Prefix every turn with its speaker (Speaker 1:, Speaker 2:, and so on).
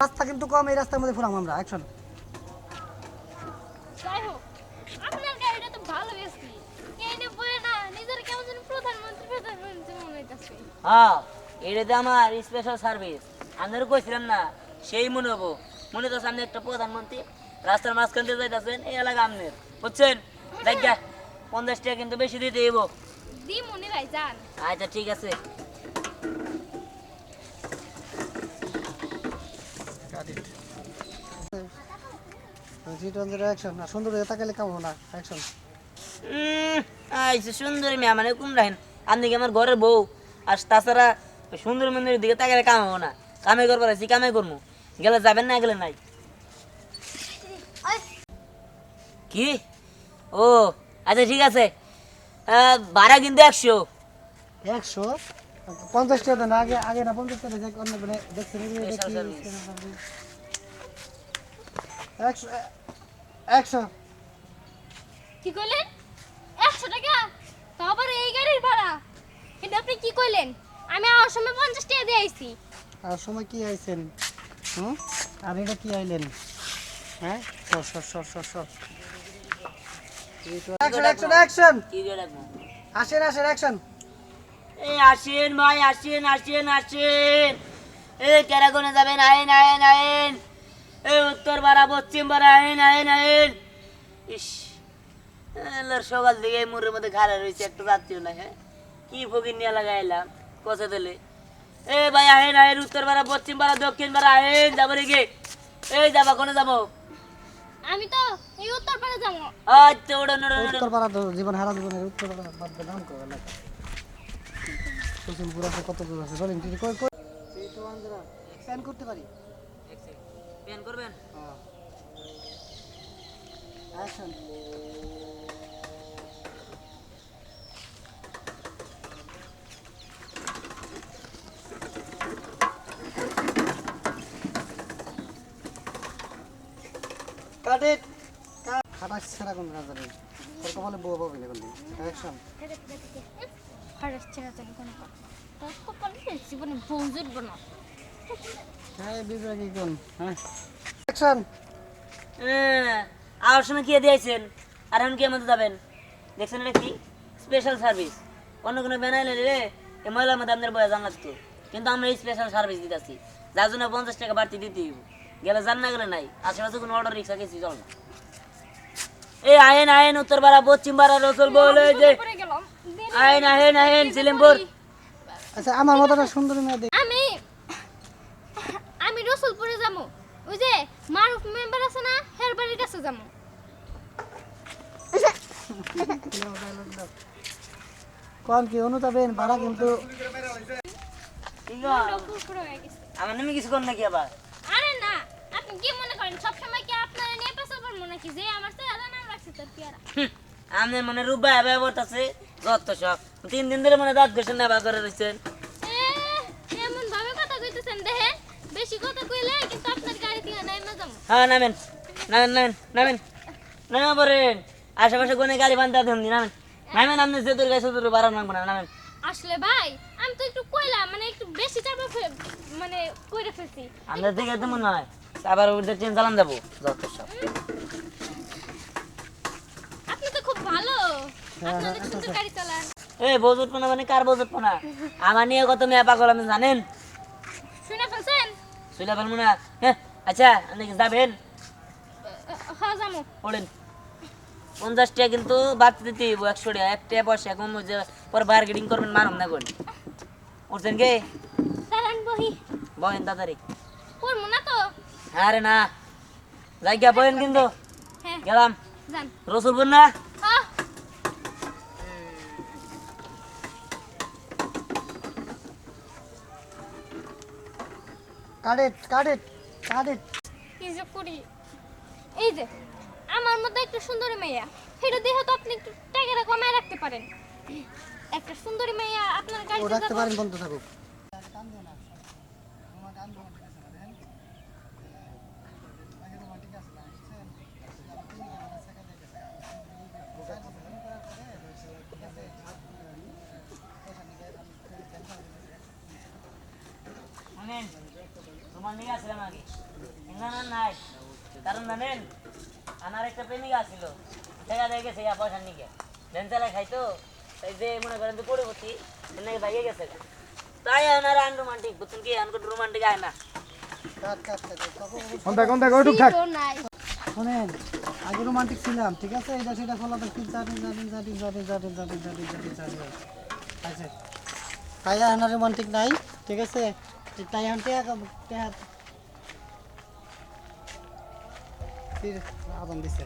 Speaker 1: রাস্তা কিন্তু কম এই রাস্তার মধ্যে ফুরাম আমরা অ্যাকশন
Speaker 2: যাই হোক আপনার গাড়িটা তো ভালো বেশি এইটা বলে না নিজের কেমন যেন প্রধানমন্ত্রী প্রধানমন্ত্রী মনে হইতাছে।
Speaker 3: হ্যাঁ আমার স্পেশাল সার্ভিস আপনারও কইছিলাম না সেই মনে হব। মনে তো সামনে একটা প্রধানমন্ত্রী রাস্তার মাঝখান দিয়ে যাইতেছেন এই এলাকা আপনার। বুঝছেন? দেখ পঞ্চাশ টাকা কিন্তু বেশি দিতে এবো
Speaker 2: দি মনে ভাই যান।
Speaker 3: আচ্ছা ঠিক আছে।
Speaker 1: জি টোয়েন্টি অ্যাকশন না সুন্দর হয়ে তাকালে কামো না অ্যাকশন
Speaker 3: উম, আইসে সুন্দরী মেয়ে মানে কোন আপনি কি আমার ঘরের বউ আর তাছাড়া সুন্দর মন্দিরের দিকে তাকালে কাম হব না। কামে করবার আছি কামে করব গেলে যাবেন না গেলে নাই। কি? ও আচ্ছা ঠিক আছে। আহ, ভাড়া কিন্তু একশো।
Speaker 1: একশো? পঞ্চাশ টাকা না আগে আগে না পঞ্চাশ টাকা দেখে অন্য মানে দেখছেন. একশো একশো
Speaker 2: কি কইলেন? একশো টাকা? তো আবার এই গাড়ির ভাড়া। কিন্তু আপনি কি কইলেন? আমি আমার সময় পঞ্চাশ টাকা দিয়ে আইছি।
Speaker 1: আর সময় কি আইছেন? হুম? আর এটা কি আইলেন? হ্যাঁ? সর সর সর সর সর। অ্যাকশন অ্যাকশন অ্যাকশন
Speaker 3: কি দিয়ে রাখব
Speaker 1: আসেন আসেন অ্যাকশন
Speaker 3: এই আসেন ভাই আসেন আসেন আসেন। এই কেরাগনে যাবেন আইন আইন আইন এই উত্তর পাড়া পশ্চিম পাড়া আইন আইন আইন ইস এলার সকাল থেকে এই মুরের মধ্যে খাড়া রয়েছে একটু রাত্রিও না হ্যাঁ? কি ফকির নিয়ে লাগাইলাম কষে দিলে এ ভাই আইন আইন উত্তর পাড়া পশ্চিম পাড়া দক্ষিণ পাড়া আইন যাব রে গে। এই যাবা কোনে যাব?
Speaker 2: আমি তো এই উত্তর পাড়ে যাব।
Speaker 3: আচ্ছা ওড়ন ওড়ন ওড়ন
Speaker 1: উত্তর পাড়া তো জীবন হারা জীবনের উত্তর পাড়া বাদ দে নাম করো এলাকা কুসুমপুর আছে কত দূর আছে? বলেন কি কই কই? এই তো আন্দ্রা প্যান করতে পারি?
Speaker 3: প্যান করবেন?
Speaker 1: হ্যাঁ। অ্যাকশন কাট ইট ছাড়া কোন কাজ নেই তোর কপালে বউ পাবি না কোনদিন? অ্যাকশন
Speaker 2: হারাচ্ছে না জানি কোনো তোর কপালে জীবনে বউ জুটবো না।
Speaker 1: হ্যাঁ বিবেকি কোন? অ্যাকশন
Speaker 3: সময় কি দিয়েছেন আর এখন কি আমাদের যাবেন? দেখছেন এটা কি? স্পেশাল সার্ভিস অন্য কোনো ব্যানার নিলে এই মহিলার মধ্যে আপনাদের বয়ে জান কিন্তু আমরা এই স্পেশাল সার্ভিস দিতেছি। যার জন্য পঞ্চাশ টাকা বাড়তি দিতে গেলে জান না গেলে নাই। আশেপাশে কোনো অর্ডার রিক্সা গেছি চল না। এই আইন আইন উত্তর পাড়া পশ্চিম পাড়া রসুল বলে যে আইন আইন আইন সিলিমপুর।
Speaker 1: আচ্ছা আমার মতো একটা সুন্দরী মেয়ে দেখ।
Speaker 2: আমি আমি রসুলপুরে যাব। ওই যে মারুফ মেম্বার আছে না হের বাড়ির কাছে যাব।
Speaker 1: কোন কি অনুতাপেন ভাড়া কিন্তু
Speaker 3: আমার নামে কিছু কর নাকি আবার?
Speaker 2: আপনি কি মনে করেন সব সময় কি আপনারা নিয়ে করব নাকি? যে আমার তো আলাদা নাম রাখছে তোর
Speaker 3: রূপা ব্যবহার আছে যত সব। তিন দিন ধরে মনে দাঁত ঘষে নেবা করে রয়েছেন
Speaker 2: এমন ভাবে কথা কইতেছেন দেখেন বেশি কথা কইলে কিন্তু আপনার গাড়ি থেকে নাই না যাব।
Speaker 3: হ্যাঁ নামেন নামেন নামেন নামেন নামে পড়েন। আশেপাশে কোনো গাড়ি বান্ধা দেন নামেন। নামেন আপনি যে তোর গাছে তোর বাড়ান নামবো না নামেন।
Speaker 2: আসলে ভাই আমি তো একটু কইলাম মানে একটু বেশি চাপা মানে কইরা ফেলছি।
Speaker 3: আমাদের দিকে তো মনে হয়। আবার ওদের ট্রেন চালান যাব যত সব।
Speaker 2: আপনি তো খুব ভালো। আপনাদের সুন্দর গাড়ি চালান।
Speaker 3: এই বজুট পোনা মানে কার বজুট পোনা আমার নিয়ে কত মেয়ে পাগল আপনি জানেন?
Speaker 2: শুনে ফেলছেন?
Speaker 3: শুইলা ফেলব না। হ্যাঁ আচ্ছা আপনি কি যাবেন
Speaker 2: হ্যাঁ যাব।
Speaker 3: পড়েন পঞ্চাশ টাকা কিন্তু দিতে হইব একশো টাকা। এক টাকা পয়সা কম হয়ে পরে বার্গেটিং করবেন মারুন না করেন উঠছেন কে? বহেন তাড়াতাড়ি।
Speaker 2: পড়ব না তো।
Speaker 3: আরে না জায়গা বহেন কিন্তু।
Speaker 2: হ্যাঁ।
Speaker 3: গেলাম। রসুলপুর না?
Speaker 1: কাট ইট কাট ইট কাট ইট।
Speaker 2: এই যে করি এই যে আমার মতো একটা সুন্দরী মেয়া। সেটা দেখে তো আপনি একটু টাকাটা কমায় রাখতে পারেন। একটা সুন্দরী মেয়া আপনার গাড়িতে
Speaker 1: রাখতে পারেন বন্ধ থাকুক।
Speaker 3: প্রেমিকা ছিলাম আগে। না নাই। কারণ জানেন আমার একটা প্রেমিকা ছিল দেখা দিয়ে গেছে পয়সা নিকে। ভ্যান চালায় খাইতো তাই যে মনে করেন যে পরবর্তী নাকি ভাইয়ে গেছে। তাই আমার আনরোমান্টিক বুঝছেন কি আনকো রোমান্টিক আয় না।
Speaker 1: কাট কাট কাট তখন
Speaker 4: কোন দেখ কোন দেখ ওইটুক থাক।
Speaker 2: তো নাই।
Speaker 1: শোনেন আগে রোমান্টিক ছিলাম ঠিক আছে? এটা সেটা ফলাতে কি জানি জানি জানি জানি জানি জানি জানি জানি জানি। আছে তাই এখন রোমান্টিক নাই ঠিক আছে? তাই এখন টির আহ্বান দিছে